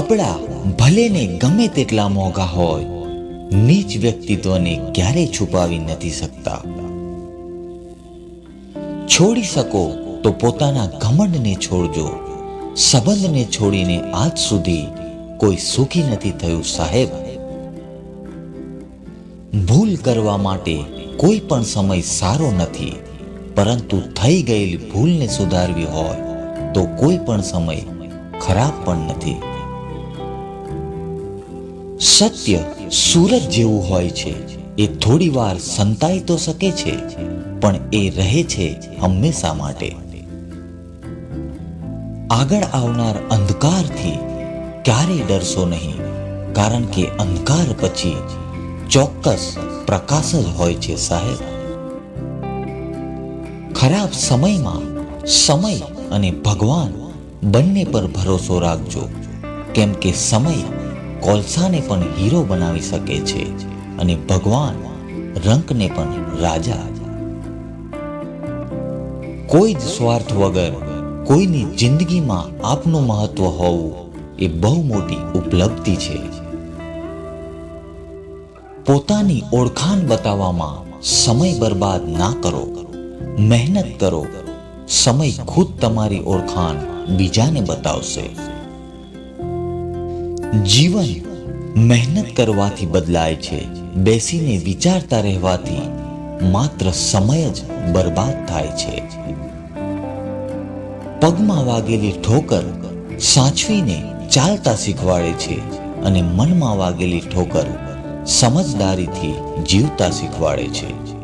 કપડાં ભલે ને ગમે તેટલા મોંઘા હોય, નીચ વ્યક્તિત્વને ક્યારેય છુપાવી નથી શકતા. છોડી શકો તો પોતાના ઘમંડને છોડજો. સંબંધને છોડીને આજ સુધી કોઈ સુખી નથી થયું, સાહેબ. ભૂલ કરવા માટે કોઈ પણ સમય સારો નથી, પરંતુ થઈ ગયેલી ભૂલને સુધારવી હોય તો કોઈ પણ સમય ખરાબ પણ નથી. સત્ય સુરત જેવું હોય છે. એ થોડી વાર સંતાઈ તો શકે છે, પણ એ રહે છે હંમેશા માટે. આગળ આવનાર અંધકારથી ક્યારેય ડરશો નહીં, કારણ કે અંધકાર પછી ચોક્કસ પ્રકાશ જ હોય છે સાહેબ. ખરાબ સમયમાં સમય અને ભગવાન બંને પર ભરોસો રાખજો, કેમ કે સમય કોલસાને પણ હીરો બનાવી શકે છે અને ભગવાન રંકને પણ રાજા. કોઈ જ સ્વાર્થ વગર કોઈની જિંદગીમાં આપનું મહત્વ હોવું એ બહુ મોટી ઉપલબ્ધિ છે. પોતાની ઓળખાણ બતાવવામાં સમય બરબાદ ના કરો, મહેનત કરો, સમય ખુદ તમારી ઓળખાણ બીજાને બતાવશે. જીવન મહેનત કરવાથી બદલાય છે. બેસીને વિચારતા રહેવાથી માત્ર સમય જ બરબાદ થાય છે. પગમાં વાગેલી ઠોકર સાચવીને ચાલતા શીખવાડે છે અને મનમાં વાગેલી ઠોકર સમજદારીથી જીવતા શીખવાડે છે.